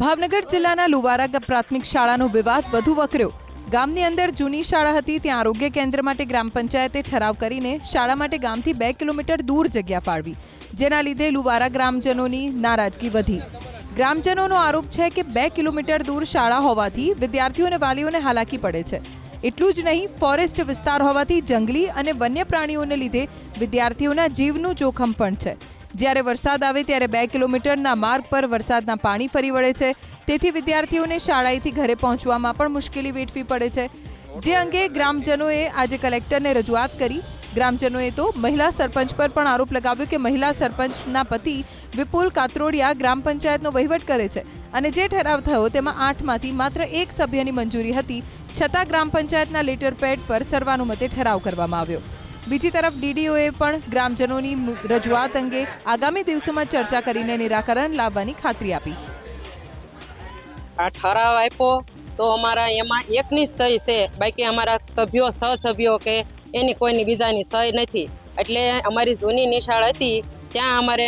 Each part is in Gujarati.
ભાવનગર જિલ્લાના લુવારા પ્રાથમિક શાળાનો વિવાદ વધુ વકર્યો. ગામની અંદર જૂની શાળા હતી, ત્યાં આરોગ્ય કેન્દ્ર માટે ગ્રામ પંચાયતે ઠરાવ કરીને શાળા માટે ગામથી બે કિલોમીટર દૂર જગ્યા ફાળવી, જેના લીધે લુવારા ગ્રામજનોની નારાજગી વધી. ગ્રામજનોનો આરોપ છે કે બે કિલોમીટર દૂર શાળા હોવાથી વિદ્યાર્થીઓ અને વાલીઓને હાલાકી પડે છે. એટલું જ નહીં, ફોરેસ્ટ વિસ્તાર હોવાથી જંગલી અને વન્ય પ્રાણીઓને લીધે વિદ્યાર્થીઓના જીવનું જોખમ પણ છે. જ્યારે વરસાદ આવે ત્યારે બે કિલોમીટરના માર્ગ પર વરસાદના પાણી ફરી વળે છે. તેથી વિદ્યાર્થીઓને શાળાએથી ઘરે પહોંચવામાં પણ મુશ્કેલી વેઠવી પડે છે. જે અંગે ગ્રામજનોએ આજે કલેક્ટરને રજૂઆત કરી. ગ્રામજનોએ તો મહિલા સરપંચ પર પણ આરોપ લગાવ્યો કે મહિલા સરપંચના પતિ વિપુલ કાત્રોડિયા ગ્રામ પંચાયતનો વહીવટ કરે છે અને જે ઠરાવ થયો તેમાં આઠમાંથી માત્ર એક સભ્યની મંજૂરી હતી. છતાં ગ્રામ પંચાયતના લેટર પેડ પર સર્વાનુમતે ઠરાવ કરવામાં આવ્યો. બીજી તરફ ડીડીઓએ પણ ગ્રામજનોની રજૂઆત અંગે આગામી દિવસોમાં ચર્ચા કરીને નિરાકરણ લાવવાની ખાતરી આપી. આ ઠરાવ આપ્યો તો અમારા એમાં એકની સહી છે. બાકી અમારા સભ્યો, સહસભ્યો કે એની કોઈની બીજાની સહી નથી. એટલે અમારી જૂની નિશાળ હતી, ત્યાં અમારે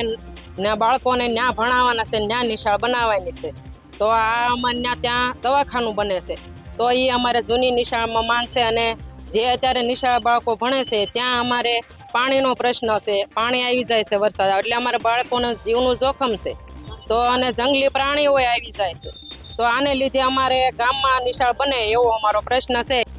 બાળકોને ન્યા ભણાવવાના છે, ન્યા નિશાળ બનાવવાની છે. તો આ અમારે ત્યાં દવાખાનું બને છે. તો એ અમારે જૂની નિશાળમાં માંગશે અને જે અત્યારે નિશાળ બાળકો ભણે છે, ત્યાં અમારે પાણીનો પ્રશ્ન છે, પાણી આવી જાય છે વરસાદ. એટલે અમારા બાળકોને જીવનું જોખમ છે. તો અને જંગલી પ્રાણીઓ આવી જાય છે. તો આને લીધે અમારે ગામમાં નિશાળ બને એવો અમારો પ્રશ્ન છે.